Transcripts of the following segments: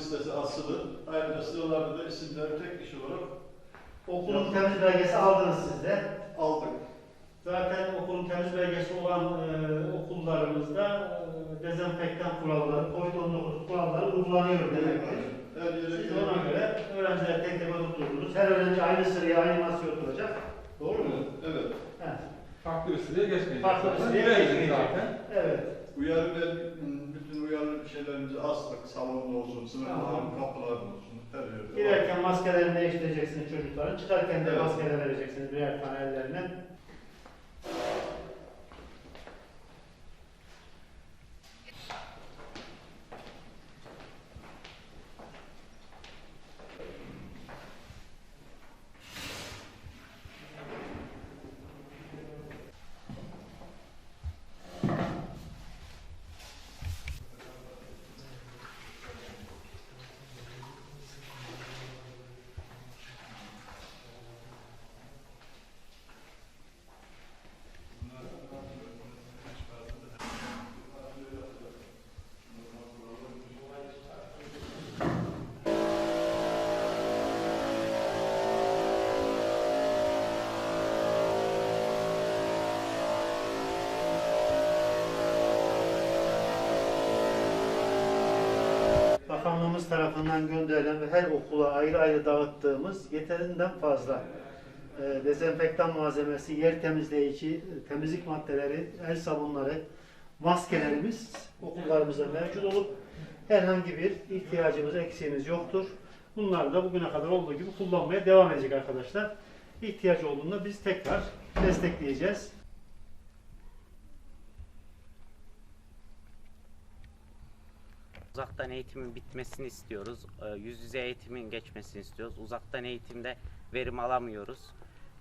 listesi asılı, ayrıca sıralarda da isimleri tek kişi olarak Okulun temiz belgesi aldınız siz de. aldık. Zaten okulun temiz belgesi olan e, okullarımızda e, dezenfektan kuralları, COVID-19 kuralları uygulanıyor demektir. Her yere Siz ona göre öğrenciler tek tek oturdunuz. Her öğrenci aynı sıraya, aynı masaya oturacak. Doğru mu? Evet. He. Farklı bir sıraya geçmeyecek. Farklı bir sıraya güvenlik geçmeyecek. zaten. Evet. Uyarı ve uyarı şeylerimizi astık. Salonda olsun, sınıfların, Tamam. kapıların olsun. Her yerde. Girerken maskelerini değiştireceksiniz çocukların. Çıkarken de Evet. maskeler vereceksiniz birer tane ellerine. Bakanlığımız tarafından gönderilen ve her okula ayrı ayrı dağıttığımız yeterinden fazla e, dezenfektan malzemesi, yer temizleyici, temizlik maddeleri, el sabunları, maskelerimiz okullarımızda mevcut olup herhangi bir ihtiyacımız, eksiğimiz yoktur. Bunlar da bugüne kadar olduğu gibi kullanmaya devam edecek arkadaşlar. İhtiyaç olduğunda biz tekrar destekleyeceğiz. Uzaktan eğitimin bitmesini istiyoruz. Ee, Yüz yüze eğitimin geçmesini istiyoruz. Uzaktan eğitimde verim alamıyoruz.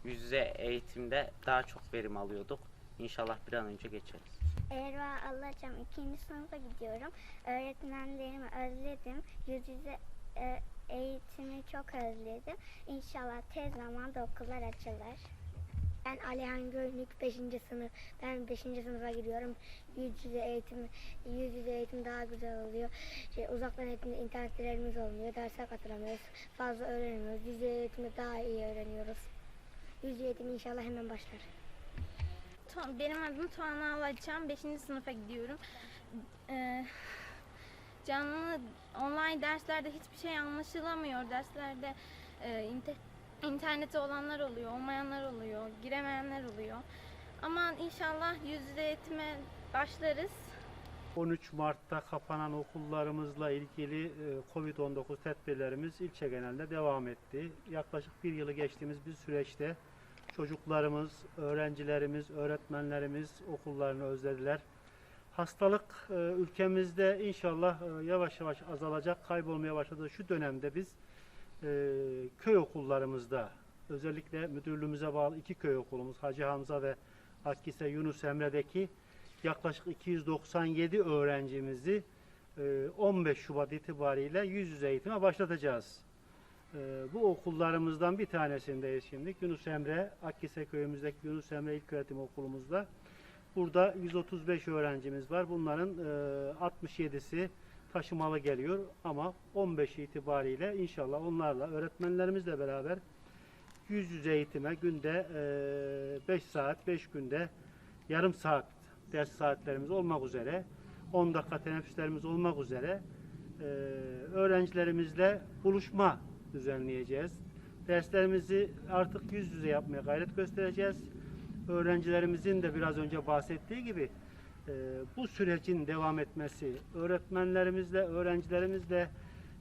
Yüz yüze eğitimde daha çok verim alıyorduk. İnşallah bir an önce geçeriz. Erva Alacam ikinci sınıfa gidiyorum. Öğretmenlerimi özledim. Yüz yüze e, eğitimi çok özledim. İnşallah tez zamanda okullar açılır. Ben Alihan Gönlük 5. sınıf. Ben 5. sınıfa gidiyorum. Yüz yüze eğitim, yüz yüze eğitim daha güzel oluyor. Şey, uzaktan eğitimde internetlerimiz olmuyor. Derse katılamıyoruz. Fazla öğrenemiyoruz. Yüz yüze eğitimde daha iyi öğreniyoruz. Yüz yüze eğitim inşallah hemen başlar. Benim adım Tuana Alaçam. 5. sınıfa gidiyorum. Ee, canlı online derslerde hiçbir şey anlaşılamıyor. Derslerde e, inter- interneti olanlar oluyor, olmayanlar oluyor, giremeyenler oluyor. Ama inşallah yüz yüze eğitime başlarız. 13 Mart'ta kapanan okullarımızla ilgili e, Covid-19 tedbirlerimiz ilçe genelinde devam etti. Yaklaşık bir yılı geçtiğimiz bir süreçte çocuklarımız, öğrencilerimiz, öğretmenlerimiz okullarını özlediler. Hastalık e, ülkemizde inşallah e, yavaş yavaş azalacak, kaybolmaya başladığı şu dönemde biz e, köy okullarımızda özellikle müdürlüğümüze bağlı iki köy okulumuz Hacı Hamza ve Akkise Yunus Emre'deki yaklaşık 297 öğrencimizi e, 15 Şubat itibariyle yüz yüze eğitime başlatacağız. E, Bu okullarımızdan bir tanesindeyiz şimdi. Yunus Emre, Akkise köyümüzdeki Yunus Emre İlköğretim Okulumuzda. Burada 135 öğrencimiz var. Bunların e, 67'si taşımalı geliyor ama 15 itibariyle inşallah onlarla öğretmenlerimizle beraber yüz yüze eğitime günde 5 saat 5 günde yarım saat ders saatlerimiz olmak üzere 10 dakika teneffüslerimiz olmak üzere e, öğrencilerimizle buluşma düzenleyeceğiz. Derslerimizi artık yüz yüze yapmaya gayret göstereceğiz. Öğrencilerimizin de biraz önce bahsettiği gibi e, bu sürecin devam etmesi, öğretmenlerimizle, öğrencilerimizle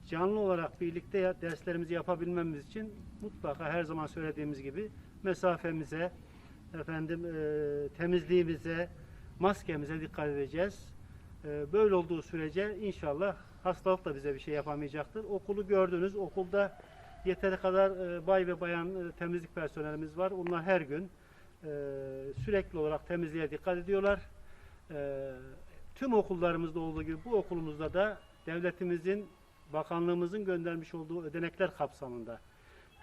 canlı olarak birlikte derslerimizi yapabilmemiz için mutlaka her zaman söylediğimiz gibi mesafemize, efendim e, temizliğimize, maskemize dikkat edeceğiz. E, böyle olduğu sürece inşallah hastalık da bize bir şey yapamayacaktır. Okulu gördünüz. Okulda yeteri kadar e, bay ve bayan e, temizlik personelimiz var. Onlar her gün e, sürekli olarak temizliğe dikkat ediyorlar. E, tüm okullarımızda olduğu gibi bu okulumuzda da devletimizin, bakanlığımızın göndermiş olduğu ödenekler kapsamında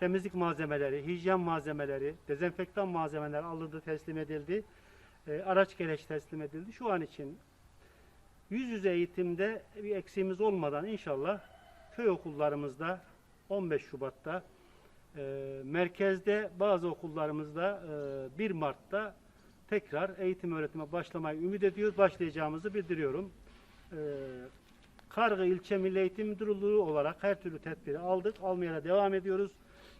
temizlik malzemeleri, hijyen malzemeleri, dezenfektan malzemeler alındı, teslim edildi. E, araç gereç teslim edildi. Şu an için yüz yüze eğitimde bir eksiğimiz olmadan inşallah köy okullarımızda 15 Şubat'ta e, merkezde bazı okullarımızda e, 1 Mart'ta tekrar eğitim öğretime başlamayı ümit ediyoruz. Başlayacağımızı bildiriyorum. E, Kargı İlçe Milli Eğitim Müdürlüğü olarak her türlü tedbiri aldık. Almaya da devam ediyoruz.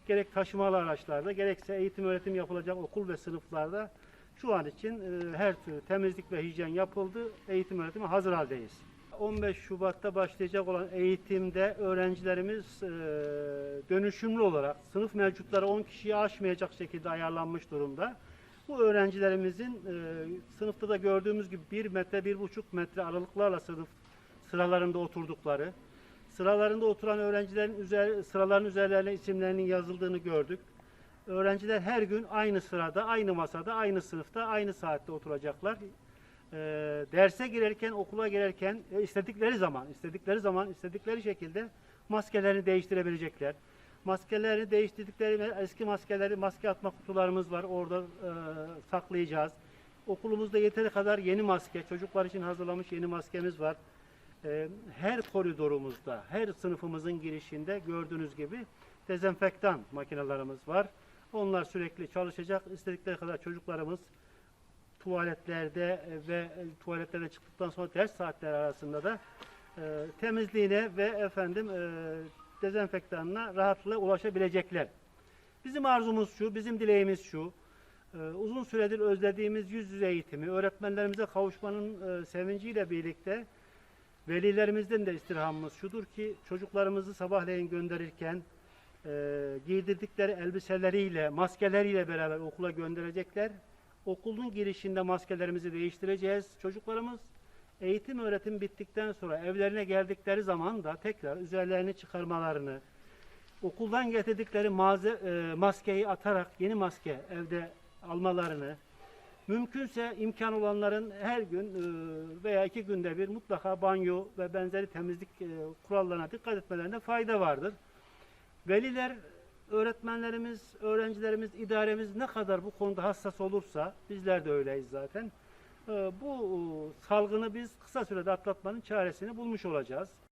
Gerek taşımalı araçlarda gerekse eğitim öğretim yapılacak okul ve sınıflarda şu an için e, her türlü temizlik ve hijyen yapıldı. Eğitim öğretime hazır haldeyiz. 15 Şubat'ta başlayacak olan eğitimde öğrencilerimiz e, dönüşümlü olarak sınıf mevcutları 10 kişiyi aşmayacak şekilde ayarlanmış durumda. Bu öğrencilerimizin e, sınıfta da gördüğümüz gibi 1 metre, 1,5 metre aralıklarla sınıf sıralarında oturdukları, sıralarında oturan öğrencilerin üzer, sıraların üzerlerine isimlerinin yazıldığını gördük. Öğrenciler her gün aynı sırada, aynı masada, aynı sınıfta, aynı saatte oturacaklar. Ee, derse girerken, okula girerken e, istedikleri zaman, istedikleri zaman, istedikleri şekilde maskelerini değiştirebilecekler. Maskelerini değiştirdikleri eski maskeleri, maske atma kutularımız var. Orada e, saklayacağız. Okulumuzda yeteri kadar yeni maske, çocuklar için hazırlamış yeni maskemiz var. Ee, her koridorumuzda, her sınıfımızın girişinde gördüğünüz gibi dezenfektan makinelerimiz var. Onlar sürekli çalışacak. İstedikleri kadar çocuklarımız tuvaletlerde e, ve e, tuvaletlerden çıktıktan sonra ders saatleri arasında da e, temizliğine ve efendim e, dezenfektanına rahatlıkla ulaşabilecekler. Bizim arzumuz şu, bizim dileğimiz şu. e, uzun süredir özlediğimiz yüz yüze eğitimi, öğretmenlerimize kavuşmanın e, sevinciyle birlikte Velilerimizden de istirhamımız şudur ki çocuklarımızı sabahleyin gönderirken e, giydirdikleri elbiseleriyle, maskeleriyle beraber okula gönderecekler. Okulun girişinde maskelerimizi değiştireceğiz. Çocuklarımız eğitim öğretim bittikten sonra evlerine geldikleri zaman da tekrar üzerlerini çıkarmalarını, okuldan getirdikleri maze, e, maskeyi atarak yeni maske evde almalarını, Mümkünse imkan olanların her gün e, veya iki günde bir mutlaka banyo ve benzeri temizlik e, kurallarına dikkat etmelerinde fayda vardır. Veliler, öğretmenlerimiz, öğrencilerimiz, idaremiz ne kadar bu konuda hassas olursa, bizler de öyleyiz zaten, bu salgını biz kısa sürede atlatmanın çaresini bulmuş olacağız.